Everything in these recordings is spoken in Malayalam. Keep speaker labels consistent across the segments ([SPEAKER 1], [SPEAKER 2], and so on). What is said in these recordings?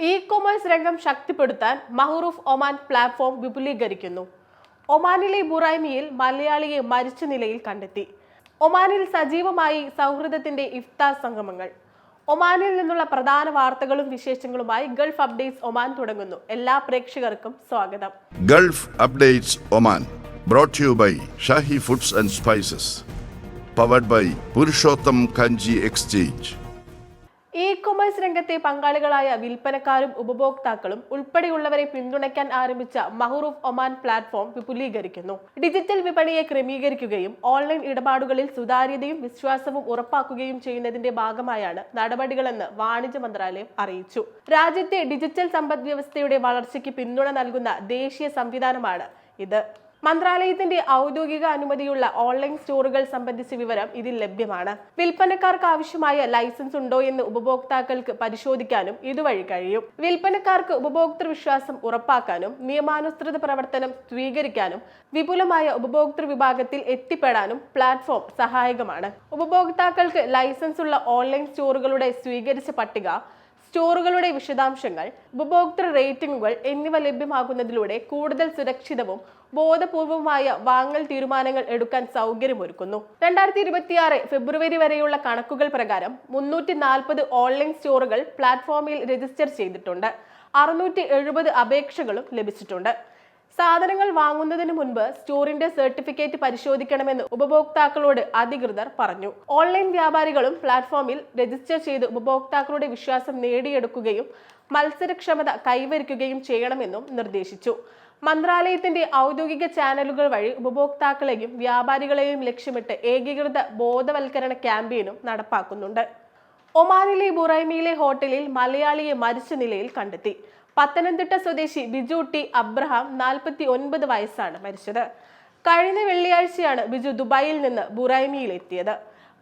[SPEAKER 1] ഇ കൊമേഴ്സ് രംഗം ശക്തിപ്പെടുത്താൻ മഹറൂഫ് ഒമാൻ പ്ലാറ്റ്ഫോം വിപുലീകരിക്കുന്നു. ഒമാനിലെ ബുറൈമിയിൽ മലയാളിയെ മരിച്ച നിലയിൽ കണ്ടെത്തി. ഒമാനിൽ സജീവമായി സൗഹൃദത്തിന്റെ ഇഫ്താർ സംഗമങ്ങൾ. ഒമാനിൽ നിന്നുള്ള പ്രധാന വാർത്തകളും വിശേഷങ്ങളുമായി ഗൾഫ് അപ്ഡേറ്റ്സ് ഒമാൻ തുടങ്ങുന്നു. എല്ലാ പ്രേക്ഷകർക്കും സ്വാഗതം.
[SPEAKER 2] Gulf updates Oman brought you by Shahi foods and spices powered by Purushottam Kanji exchange.
[SPEAKER 1] E commerce രംഗത്തെ പങ്കാളികളായ വിൽപ്പനക്കാരും ഉപഭോക്താക്കളും ഉൾപ്പെടെയുള്ളവരെ പിന്തുണയ്ക്കാൻ ആരംഭിച്ച മഹറൂഫ് ഒമാൻ പ്ലാറ്റ്ഫോം വിപുലീകരിക്കുന്നു. ഡിജിറ്റൽ വിപണിയെ ക്രമീകരിക്കുകയും ഓൺലൈൻ ഇടപാടുകളിൽ സുതാര്യതയും വിശ്വാസവും ഉറപ്പാക്കുകയും ചെയ്യുന്നതിന്റെ ഭാഗമായാണ് നടപടികളെന്ന് വാണിജ്യ മന്ത്രാലയം അറിയിച്ചു. രാജ്യത്തെ ഡിജിറ്റൽ സമ്പദ് വ്യവസ്ഥയുടെ വളർച്ചയ്ക്ക് പിന്തുണ നൽകുന്ന ദേശീയ സംവിധാനമാണ് ഇത്. മന്ത്രാലയത്തിന്റെ ഔദ്യോഗിക അനുമതിയുള്ള ഓൺലൈൻ സ്റ്റോറുകൾ സംബന്ധിച്ച വിവരം ഇതിൽ ലഭ്യമാണ്. വിൽപ്പനക്കാർക്ക് ആവശ്യമായ ലൈസൻസ് ഉണ്ടോ എന്ന് ഉപഭോക്താക്കൾക്ക് പരിശോധിക്കാനും ഇതുവഴി കഴിയും. വിൽപ്പനക്കാർക്ക് ഉപഭോക്തൃ വിശ്വാസം ഉറപ്പാക്കാനും നിയമാനുസൃത പ്രവർത്തനം സ്വീകരിക്കാനും വിപുലമായ ഉപഭോക്തൃ വിഭാഗത്തിൽ എത്തിപ്പെടാനും പ്ലാറ്റ്ഫോം സഹായകമാണ്. ഉപഭോക്താക്കൾക്ക് ലൈസൻസ് ഉള്ള ഓൺലൈൻ സ്റ്റോറുകളുടെ സ്വീകരിച്ച പട്ടിക സ്റ്റോറുകളുടെ വിശദാംശങ്ങൾ ഉപഭോക്തൃ റേറ്റിംഗുകൾ എന്നിവ ലഭ്യമാകുന്നതിലൂടെ കൂടുതൽ സുരക്ഷിതവും ബോധപൂർവമായ വാങ്ങൽ തീരുമാനങ്ങൾ എടുക്കാൻ സൗകര്യമൊരുക്കുന്നു. രണ്ടായിരത്തി ഇരുപത്തിയാറ് ഫെബ്രുവരി വരെയുള്ള കണക്കുകൾ പ്രകാരം മുന്നൂറ്റി നാൽപ്പത് ഓൺലൈൻ സ്റ്റോറുകൾ പ്ലാറ്റ്ഫോമിൽ രജിസ്റ്റർ ചെയ്തിട്ടുണ്ട്. അറുന്നൂറ്റി എഴുപത് അപേക്ഷകളും ലഭിച്ചിട്ടുണ്ട്. സാധനങ്ങൾ വാങ്ങുന്നതിന് മുൻപ് സ്റ്റോറിന്റെ സർട്ടിഫിക്കറ്റ് പരിശോധിക്കണമെന്ന് ഉപഭോക്താക്കളോട് അധികൃതർ പറഞ്ഞു. ഓൺലൈൻ വ്യാപാരികളും പ്ലാറ്റ്ഫോമിൽ രജിസ്റ്റർ ചെയ്ത് ഉപഭോക്താക്കളുടെ വിശ്വാസം നേടിയെടുക്കുകയും മത്സരക്ഷമത കൈവരിക്കുകയും ചെയ്യണമെന്നും നിർദ്ദേശിച്ചു. മന്ത്രാലയത്തിന്റെ ഔദ്യോഗിക ചാനലുകൾ വഴി ഉപഭോക്താക്കളെയും വ്യാപാരികളെയും ലക്ഷ്യമിട്ട് ഏകീകൃത ബോധവൽക്കരണ ക്യാമ്പയിനും നടപ്പാക്കുന്നുണ്ട്. ഒമാനിലെ ബുറൈമിയിലെ ഹോട്ടലിൽ മലയാളിയെ മരിച്ച നിലയിൽ കണ്ടെത്തി. പത്തനംതിട്ട സ്വദേശി ബിജു ടി അബ്രഹാം നാൽപ്പത്തി ഒൻപത് വയസ്സാണ് മരിച്ചത്. കഴിഞ്ഞ വെള്ളിയാഴ്ചയാണ് ബിജു ദുബായിൽ നിന്ന് ബുറൈമിയിൽ എത്തിയത്.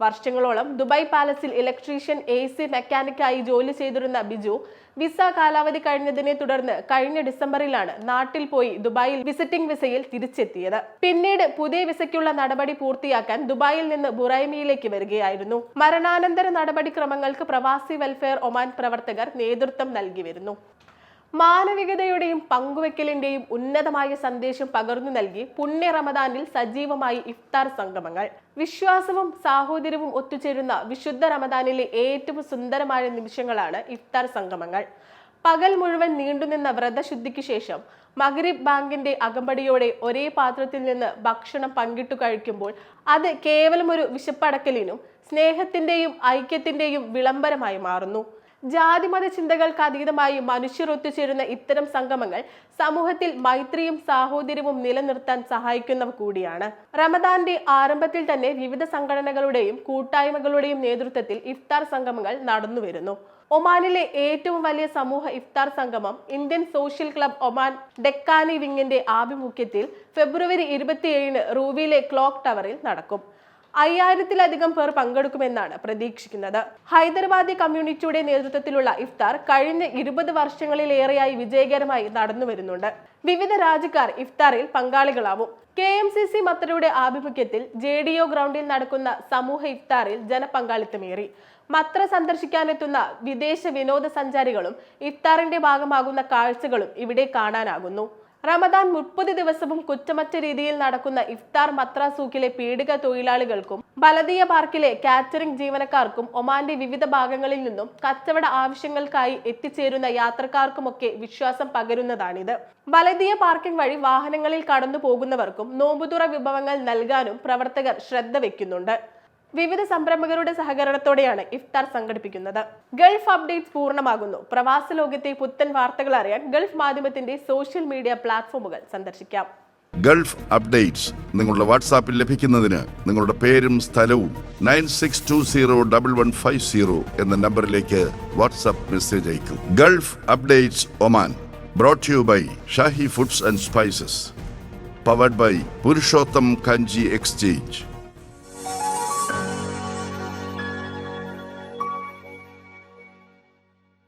[SPEAKER 1] വർഷങ്ങളോളം Dubai palace electrician A C മെക്കാനിക്കായി ജോലി ചെയ്തിരുന്ന ബിജു വിസ കാലാവധി കഴിഞ്ഞതിനെ തുടർന്ന് കഴിഞ്ഞ ഡിസംബറിലാണ് നാട്ടിൽ പോയി ദുബായിൽ വിസിറ്റിംഗ് വിസയിൽ തിരിച്ചെത്തിയത്. പിന്നീട് പുതിയ വിസയ്ക്കുള്ള നടപടി പൂർത്തിയാക്കാൻ ദുബായിൽ നിന്ന് ബുറൈമിയിലേക്ക് വരികയായിരുന്നു. മരണാനന്തര നടപടിക്രമങ്ങൾക്ക് പ്രവാസി വെൽഫെയർ ഒമാൻ പ്രവർത്തകർ നേതൃത്വം നൽകി വരുന്നു. മാനവികതയുടെയും പങ്കുവെക്കലിന്റെയും ഉന്നതമായ സന്ദേശം പകർന്നു നൽകി പുണ്യ റമദാനിൽ സജീവമായി ഇഫ്താർ സംഗമങ്ങൾ. വിശ്വാസവും സാഹോദര്യവും ഒത്തുചേരുന്ന വിശുദ്ധ റമദാനിലെ ഏറ്റവും സുന്ദരമായ നിമിഷങ്ങളാണ് ഇഫ്താർ സംഗമങ്ങൾ. പകൽ മുഴുവൻ നീണ്ടുനിന്ന വ്രതശുദ്ധിക്ക് ശേഷം മഗ്രിബ് ബാങ്കിന്റെ അകമ്പടിയോടെ ഒരേ പാത്രത്തിൽ നിന്ന് ഭക്ഷണം പങ്കിട്ടു കഴിക്കുമ്പോൾ അത് കേവലം ഒരു വിശപ്പടക്കലിനും സ്നേഹത്തിന്റെയും ഐക്യത്തിന്റെയും വിളംബരമായി മാറുന്നു. ജാതിമത ചിന്തകൾക്ക് അതീതമായി മനുഷ്യർ ഒത്തുചേരുന്ന ഇത്തരം സംഗമങ്ങൾ സമൂഹത്തിൽ മൈത്രിയും സാഹോദര്യവും നിലനിർത്താൻ സഹായിക്കുന്നവ കൂടിയാണ്. റമദാന്റെ ആരംഭത്തിൽ തന്നെ വിവിധ സംഘടനകളുടെയും കൂട്ടായ്മകളുടെയും നേതൃത്വത്തിൽ ഇഫ്താർ സംഗമങ്ങൾ നടന്നുവരുന്നു. ഒമാനിലെ ഏറ്റവും വലിയ സമൂഹ ഇഫ്താർ സംഗമം Indian social club Oman Deccani വിങ്ങിന്റെ ആഭിമുഖ്യത്തിൽ ഫെബ്രുവരി ഇരുപത്തിയേഴിന് റൂവിയിലെ ക്ലോക്ക് ടവറിൽ നടക്കും. അയ്യായിരത്തിലധികം പേർ പങ്കെടുക്കുമെന്നാണ് പ്രതീക്ഷിക്കുന്നത്. ഹൈദരാബാദി കമ്മ്യൂണിറ്റിയുടെ നേതൃത്വത്തിലുള്ള ഇഫ്താർ കഴിഞ്ഞ ഇരുപത് വർഷങ്ങളിലേറെയായി വിജയകരമായി നടന്നു വരുന്നുണ്ട്. വിവിധ രാജ്യക്കാർ ഇഫ്താറിൽ പങ്കാളികളാവും. കെ എം സി സി മത്തരുടെ ആഭിമുഖ്യത്തിൽ ജെ ഡി ഒ ഗ്രൗണ്ടിൽ നടക്കുന്ന സമൂഹ ഇഫ്താറിൽ ജനപങ്കാളിത്തമേറി. മത്ര സന്ദർശിക്കാനെത്തുന്ന വിദേശ വിനോദസഞ്ചാരികളും ഇഫ്താറിന്റെ ഭാഗമാകുന്ന കാഴ്ചകളും ഇവിടെ കാണാനാകുന്നു. റമദാൻ മുപ്പത് ദിവസവും കുറ്റമറ്റ രീതിയിൽ നടക്കുന്ന ഇഫ്താർ മത്ര സൂക്കിലെ പീഡിക തൊഴിലാളികൾക്കും ബലദീയ പാർക്കിലെ കാറ്ററിംഗ് ജീവനക്കാർക്കും ഒമാന്റെ വിവിധ ഭാഗങ്ങളിൽ നിന്നും കച്ചവട ആവശ്യങ്ങൾക്കായി എത്തിച്ചേരുന്ന യാത്രക്കാർക്കുമൊക്കെ വിശ്വാസം പകരുന്നതാണിത്. ബലദിയ പാർക്കിംഗ് വഴി വാഹനങ്ങളിൽ കടന്നു പോകുന്നവർക്കും നോമ്പുതുറ വിഭവങ്ങൾ നൽകാനും പ്രവർത്തകർ ശ്രദ്ധ വെക്കുന്നുണ്ട് വിവിധ സംരംഭകരുടെ സഹകരണത്തോടെയാണ് ഇഫ്താർ സംഘടിപ്പിക്കുന്നത്. ഗൾഫ് അപ്ഡേറ്റ്സ് പൂർണമാകുന്നു. പ്രവാസ ലോകത്തെ പുത്തൻ വാർത്തകൾ അറിയാൻ ഗൾഫ് മാധ്യമത്തിന്റെ സോഷ്യൽ മീഡിയ പ്ലാറ്റ്ഫോമുകൾ സന്ദർശിക്കാം.
[SPEAKER 2] ഗൾഫ് അപ്ഡേറ്റ്സ് നിങ്ങളുടെ വാട്സാപ്പിൽ ലഭിക്കുന്നതിന് നിങ്ങളുടെ പേരും സ്ഥലവും nine six two zero double one five zero എന്ന നമ്പറിലേക്ക് വാട്സാപ്പ് മെസ്സേജ് അയക്കും. Gulf updates Oman brought you by Shahi foods and spices powered by Purushottam Kanji exchange.